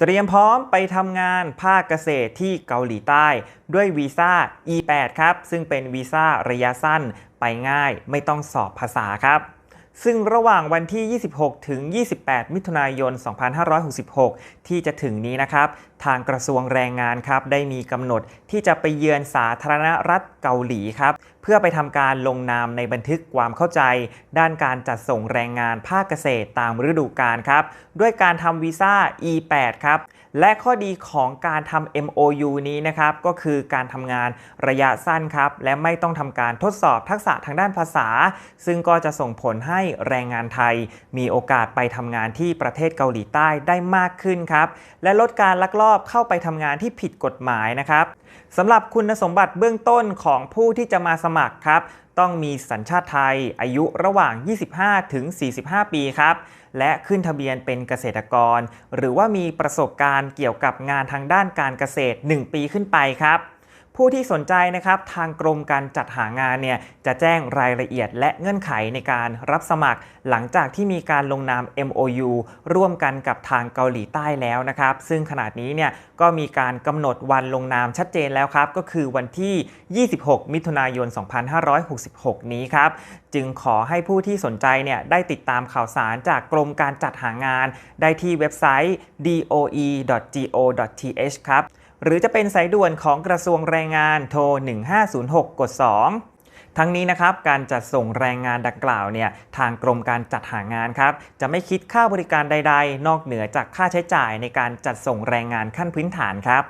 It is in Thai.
เตรียมพร้อมไปทำงานภาคเกษตรที่เกาหลีใต้ด้วยวีซ่า E8 ครับ ซึ่งเป็นวีซ่าระยะสั้นไปง่ายไม่ต้องสอบภาษาครับ ซึ่งระหว่างวันที่ 26 ถึง 28 มิถุนายน 2566 ที่จะถึงนี้นะครับ ทางกระทรวงแรงงานครับ ได้มีกำหนดที่จะไปเยือนสาธารณรัฐเกาหลีครับ พื่อไปทำการลงนามในบันทึกความเข้าใจ ด้านการจัดส่งแรงงานภาคเกษตรตามฤดูกาลครับ ด้วยการทำวีซ่า E8 ครับ และข้อดีของการทำ MOU นี้นะครับ ก็คือการทำงานระยะสั้นครับ และไม่ต้องทำการทดสอบทักษะทางด้านภาษา ซึ่งก็จะส่งผลให้แรงงานไทย มีโอกาสไปทำงานที่ประเทศเกาหลีใต้ได้มากขึ้นครับ และลดการลักลอบเข้าไปทำงานที่ผิดกฎหมายนะครับสำหรับคุณสมบัติเบื้องต้นของผู้ที่จะมาสมสมัครครับ ต้องมีสัญชาติไทย อายุระหว่าง 25 ถึง 45 ปีครับ และขึ้นทะเบียนเป็นเกษตรกร หรือว่ามีประสบการณ์เกี่ยวกับงานทางด้านการเกษตร 1 ปีขึ้นไปครับ ผู้ที่สนใจนะครับทางกรมการจัดหางานเนี่ยจะแจ้งรายละเอียดและเงื่อนไขในการรับสมัคร หลังจากที่มีการลงนาม MOU ร่วมกันกับทางเกาหลีใต้แล้วนะครับ ซึ่งขนาดนี้เนี่ยก็มีการกำหนดวันลงนามชัดเจนแล้วครับ ก็คือวันที่ 26 มิถุนายน 2566 นี้ครับ จึงขอให้ผู้ที่สนใจเนี่ยได้ติดตามข่าวสารจากกรมการจัดหางาน ได้ที่เว็บไซต์ doe.go.th ครับ หรือจะเป็นสายด่วนของกระทรวงแรงงานโทร 1506 กด 2ทั้งนี้นะครับการจัดส่งแรงงานดังกล่าวเนี่ยทางกรมการจัดหางานครับจะไม่คิดค่าบริการใด ๆ นอกเหนือจากค่าใช้จ่ายในการจัดส่งแรงงานขั้นพื้นฐานครับ